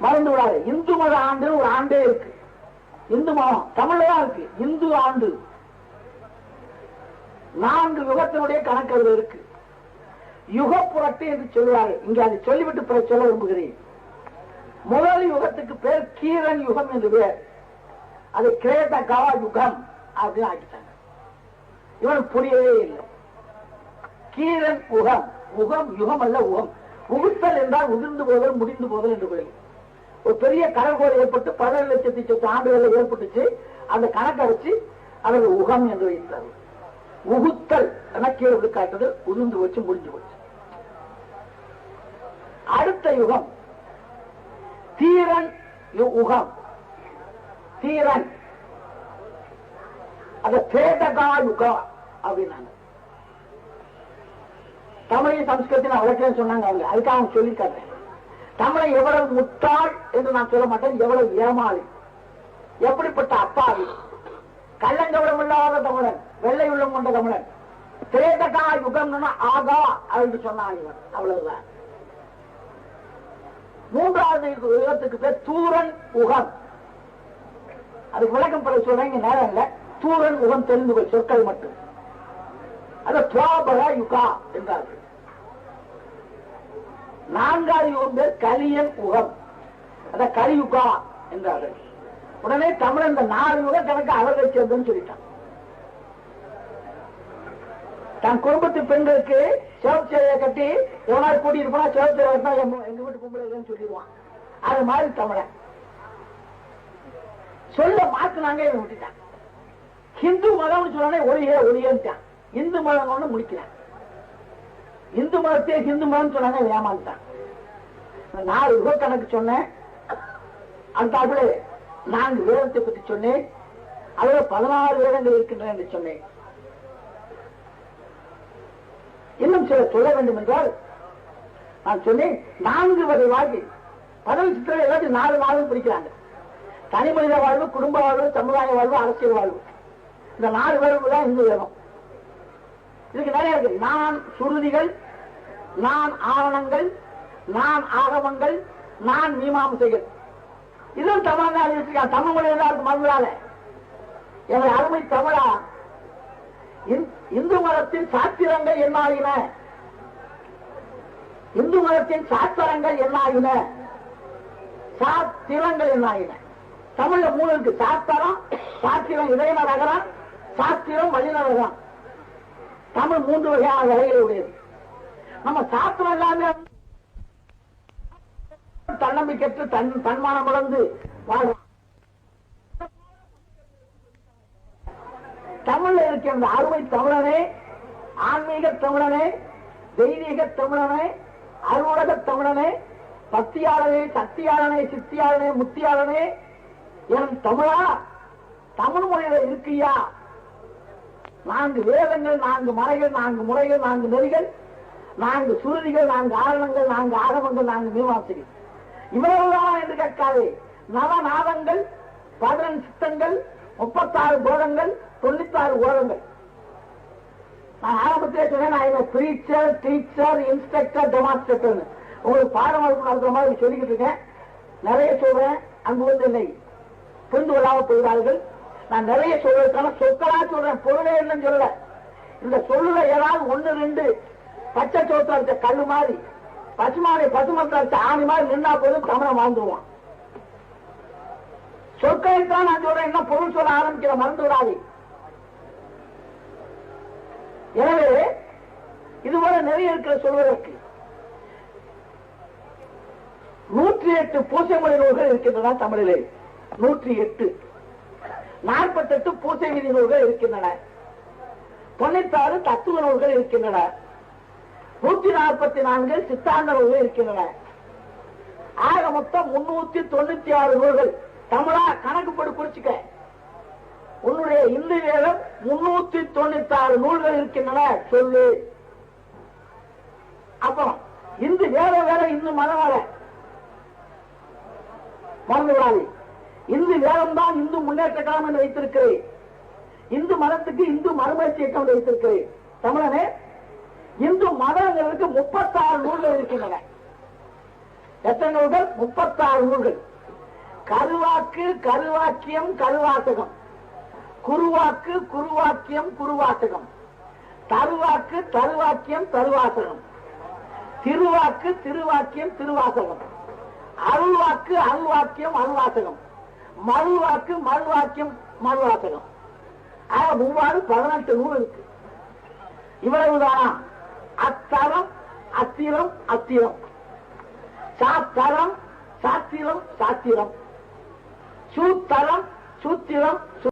மறந்து விடாது. இந்து மத ஆண்டு ஒரு ஆண்டே இருக்கு. இந்து மதம் தமிழ்ல தான் இருக்கு. இந்து ஆண்டு. நான்கு யுகத்தினுடைய கணக்கு அதுல இருக்கு. யுக புரட்டு என்று சொல்லுவாரு. இங்க அதை சொல்லிவிட்டு பிற சொல்ல விரும்புகிறேன். முதல் யுகத்துக்கு பேர் கீரன் யுகம் என்று பேர். அது கிரேத கவா யுகம் அப்படின்னு ஆக்கிட்டாங்க. இவனுக்கு புரியவே இல்லை. கீரன் உகம் உகம் யுகம் அல்ல உகம் உகுத்தல் என்றால் உதிர்ந்து போதல் முடிந்து போதல் என்று பொருள் ஒரு பெரிய கடற்கோள் ஏற்பட்டு பதினேழு லட்சத்தி சொத்து ஆண்டுகள் ஏற்பட்டுச்சு. அந்த கணக்கை வச்சு அவர் உகம் என்று வைத்தார்கள். உகுத்தல் என கீழே காட்டுதல் உதிர்ந்து வச்சு முடிஞ்சு போச்சு. அடுத்த யுகம் தீரன் உகம். தீரன். அத பேதகா யுகம் அப்படின்னாங்க. தமிழையும் சம்ஸ்கிருத்தியும் வளர்க்கிறேன்னு சொன்னாங்க அவங்க. அதுக்காக அவங்க சொல்லியிருக்காங்க தமிழை எவ்வளவு முத்தாள் என்று நான் சொல்ல மாட்டேன் எவ்வளவு ஏமாளி. எப்படிப்பட்ட அப்பாவி. கள்ளங்கவரம் இல்லாத தமிழன் வெள்ளை உள்ளம் கொண்ட தமிழன். திரேதகா யுகம்னா ஆகா அப்படின்னு சொன்னான் இவன். அவ்வளவுதான். மூன்றாவது யுகத்துக்கு பேர் தூரன் உகம். அதுக்கு விளக்கம் பல சொல்றீங்க நேரம் இல்ல. தூரன் உகம் தெரிந்து கொள் சொற்கள் மட்டும். அது துவாபர யுகா என்றார்கள். நான்காவது யுகம் பேர் கலியன் உகம். அத கலியுகா என்றார்கள். உடனே தமிழன் இந்த நாலு யுக கணக்கு அவர்களை சேர்ந்துன்னு சொல்லிட்டான். தன் குடும்பத்து பெண்களுக்கு சிவப்பு சேவையை கட்டி எவனாவது கூட்டிட்டு போனா சிவப்பு எங்க வீட்டு பொம்பளை சொல்லிடுவான். அது மாதிரி தமிழன். சொல்ல மாத்தினாங்க இவன் விட்டுட்டான். ஹிந்து மதம்னு சொன்னானே ஒளியே ஒளியன்ட்டான். இந்து மதம் ஒண்ணு முடிக்கிறான் இந்து மதத்தையே ஹிந்து மதம் சொன்னாங்க ஏமாந்துட்டான். நாலு யுக கணக்கு சொன்னேன். அந்த நான்கு வேதத்தை பற்றி சொன்னேன். அதுல பதினாறு வேதங்கள் இருக்கின்றன என்று சொன்னேன். இன்னும் சில சொல்ல வேண்டும் என்றால் நான் சொன்னேன் நான்கு வகை வாழ்க்கை. பதவி சித்திரம் எல்லாத்தையும் நாலு நாளும் பிடிக்கிறாங்க தனி மனித வாழ்வு குடும்ப வாழ்வு சமுதாய வாழ்வு அரசியல் வாழ்வு. இந்த நாலு வாழ்வு தான் இந்து வேதம் இதுக்கு நிறைய இருக்கு. நான் சுருதிகள் நான் ஆவணங்கள் நான் ஆகமங்கள் நான் மீமாம்சைகள். இதுவும் தமிழ் தான் வச்சிருக்கான் தமிழ் மொழி எல்லாருக்கும் மறந்துடாத எங்களை அருமை தமிழா இந்- இந்து மதத்தின் சாத்திரங்கள் என்னாயின? இந்து மதத்தின் சாத்திரங்கள் என்ன சாத்திரங்கள் என்னாகின தமிழ்ல மூணு இருக்கு. சாத்திரம் சாத்திரம் இதய நகரம் சாத்திரம் வழிநகரம் தமிழ் மூன்று வகையான வகைகள் உடையது நம்ம சாத்திரம் எல்லாமே தன்னம்பிக்கற்று தன் தன்மானம் இழந்து வாழ்வோம் தமிழ்ல இருக்கின்ற அருமை தமிழனே ஆன்மீக தமிழனே தெய்வீக தமிழனே அருவுலக தமிழனே பக்தியாளனே சக்தியாளனே சித்தியாளனே முத்தியாளனே என் தமிழா தமிழ் மொழியில இருக்கியா? நான்கு வேதங்கள் நான்கு மறைகள் நான்கு முறைகள் நான்கு நெறிகள் நான்கு சுருதிகள் நான்கு ஆரணங்கள் நான்கு ஆகமங்கள் நான்கு மீமாசைகள். இவ்வளவுதான் என்று கேட்காதே. நவநாதங்கள் பதினெண்டு சித்தங்கள் முப்பத்தாறு போதங்கள் தொண்ணூத்தாறு ஓதங்கள் நான் ஆரம்பத்திலே சொன்னேன் நான் பிரீச்சர் டீச்சர் இன்ஸ்ட்ரக்டர் டெமான்ஸ்ட்ரேட்டர் உங்களுக்கு பாடம் வகுப்பு நடத்துற மாதிரி சொல்லிக்கிட்டு இருக்கேன். நிறைய சொல்றேன் அங்கு வந்து என்னை புரிந்து கொள்ளாமல் போகிறார்கள். நான் நிறைய சொல்வதற்கான சொற்களா சொல்றேன் பொருளே இல்லைன்னு சொல்ல இந்த சொல்லுல ஏதாவது ஒன்னு ரெண்டு பச்சை சோத்து அடிச்ச கல்லு மாதிரி. பசுமாடி பசுமரத்தை ஆணி மாதிரி நின்னா போதும் தமிழை வாழ்ந்துருவான். சொற்களை தான் நான் சொல்றேன். என்ன பொருள் சொல்ல ஆரம்பிக்கிற மறந்து விடாது எனவே இதுபோல நிறைய இருக்கிற சொல்வதற்கு நூற்றி எட்டு பூசை மொழி நூல்கள் இருக்கின்றன தமிழிலே. நூற்றி எட்டு. நாற்பத்தெட்டு பூசை விதி நூல்கள் இருக்கின்றன. தொண்ணூத்தாறு தத்துவ நூல்கள் இருக்கின்றன. நூத்தி நாற்பத்தி நான்கு சித்தாந்த நூல்கள் இருக்கின்றன ஆக மொத்தம் முன்னூத்தி தொண்ணூத்தி ஆறு நூல்கள். தமிழா கணக்குப்படி குறிச்சுக்க. உன்னுடைய இந்து வேதம் முன்னூத்தி தொண்ணூத்தி ஆறு நூல்கள் இருக்கின்றன. சொல்லு. அப்புறம் இந்து வேற வேற இந்து மதம் வேற. மறந்து விடாது. இந்து வேதம் தான் இந்து முன்னேற்ற கழகம் என்று வைத்திருக்கிறேன். இந்து மதத்துக்கு இந்து மறுமலர்ச்சி இயக்கம் என்று வைத்திருக்கிறேன். தமிழனே இந்து மதங்களுக்கு முப்பத்தாறு நூல்கள் இருக்கின்றன. எத்தனை நூல்கள்? முப்பத்தாறு நூல்கள். கருவாக்கு கருவாக்கியம் கருவாசகம். குருவாக்கு குருவாக்கியம் குருவாசகம். தருவாக்கு தருவாக்கியம் தருவாசகம். திருவாக்கு திருவாக்கியம் திருவாசகம். அருள்வாக்கு அருள்வாக்கியம் அருள்வாசகம். மறுவாக்கு மறுவாக்கியம் மறுவாசகம் ஆக மூவாறு பதினெட்டு நூல் இருக்கு. இவ்வளவுதான். அத்தரம் அத்திரம் அத்திரம் சாத்தரம் சாத்திரம் சாத்திரம் சூத்தரம் சூத்திரம்